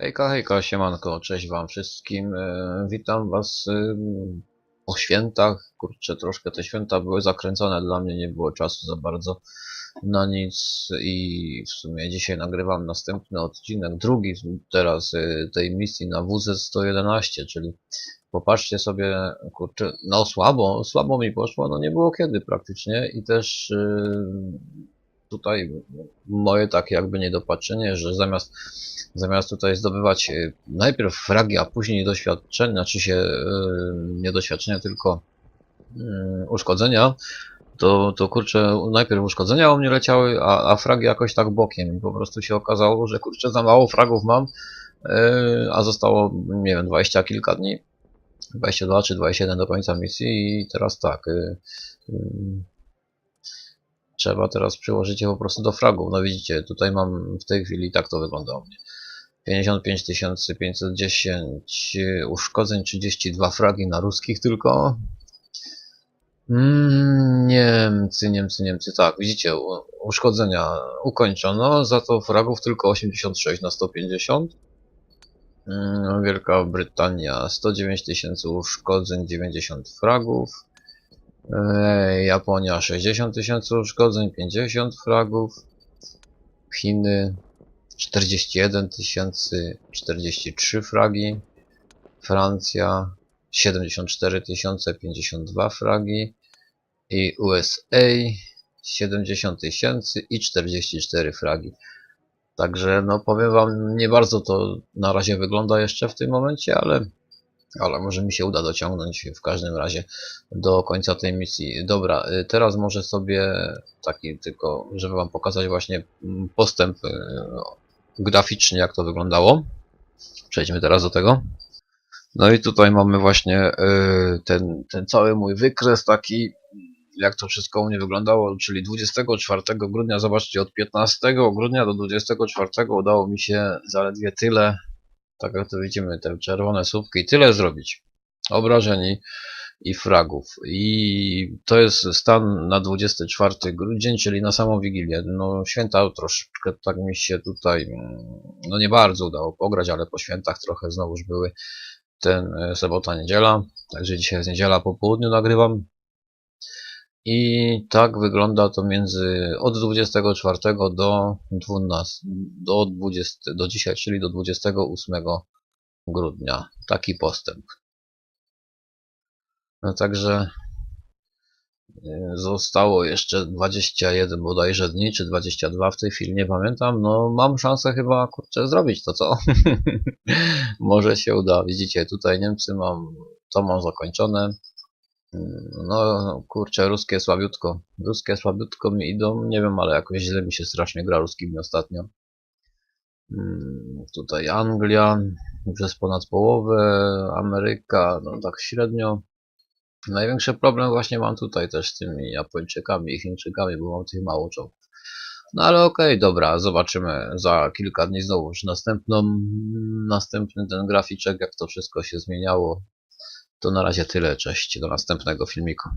Hejka, hejka, siemanko, cześć wam wszystkim. E, witam was e, po świętach. Kurczę, troszkę te święta były zakręcone dla mnie, nie było czasu za bardzo na nic i w sumie dzisiaj nagrywam następny odcinek, drugi teraz e, tej misji na WZ-111, czyli popatrzcie sobie, kurczę, no słabo, słabo mi poszło, no nie było kiedy praktycznie i też tutaj moje takie jakby niedopatrzenie, że zamiast zamiast tutaj zdobywać e, najpierw fragi, a później doświadczenia, znaczy się e, nie doświadczenia, tylko mm, uszkodzenia, to, to kurczę, najpierw uszkodzenia u mnie leciały, a, a fragi jakoś tak bokiem. Po prostu się okazało, że kurczę, za mało fragów mam, e, a zostało, nie wiem, 20 kilka dni. 22 czy 21 do końca misji i teraz tak. E, Trzeba teraz przyłożyć je po prostu do fragów. No widzicie, tutaj mam w tej chwili tak to wygląda u mnie. 55 510 uszkodzeń, 32 fragi na ruskich tylko. Mm, Niemcy, Niemcy, Niemcy, tak, widzicie, uszkodzenia ukończono, za to fragów tylko 86 na 150. Mm, Wielka Brytania 109 tysięcy uszkodzeń, 90 fragów. Japonia 60 tysięcy uszkodzeń, 50 fragów. Chiny 41 tysięcy, 43 fragi. Francja 74 tysiące, 52 fragi. I USA 70 tysięcy i 44 fragi. Także no powiem wam, nie bardzo to na razie wygląda jeszcze w tym momencie, ale, ale może mi się uda dociągnąć w każdym razie do końca tej misji. Dobra, y, teraz może sobie taki tylko, żeby wam pokazać właśnie mm, postęp y, graficznie, jak to wyglądało. Przejdźmy teraz do tego. No i tutaj mamy właśnie y, ten, ten cały mój wykres taki, jak to wszystko u mnie wyglądało, czyli 24 grudnia, zobaczcie, od 15 grudnia do 24 udało mi się zaledwie tyle, tak jak to widzimy, te czerwone słupki, tyle zrobić. Obrażeni i fragów. I to jest stan na 24 grudzień, czyli na samą Wigilię. No święta troszkę tak mi się tutaj, mm, no nie bardzo udało pograć, ale po świętach trochę znowuż były ten e, sobota, niedziela. Także dzisiaj jest niedziela po południu nagrywam. I tak wygląda to między od 24 do 12, do 20, do dzisiaj, czyli do 28 grudnia. Taki postęp. No także e, zostało jeszcze 21 bodajże dni, czy 22 w tej chwili, nie pamiętam. No mam szansę chyba, kurczę, zrobić to, co? Może się uda. Widzicie, tutaj Niemcy mam, to mam zakończone. No, kurczę, ruskie słabiutko. Ruskie słabiutko mi idą, nie wiem, ale jakoś źle mi się strasznie gra ruskimi ostatnio. Mm, Tutaj Anglia, przez ponad połowę, Ameryka, no tak średnio. Największy problem właśnie mam tutaj też z tymi Japończykami i Chińczykami, bo mam tych mało czołgów. No ale okej, dobra, zobaczymy za kilka dni znowu już następną, następny ten graficzek, jak to wszystko się zmieniało. To na razie tyle, cześć, do następnego filmiku.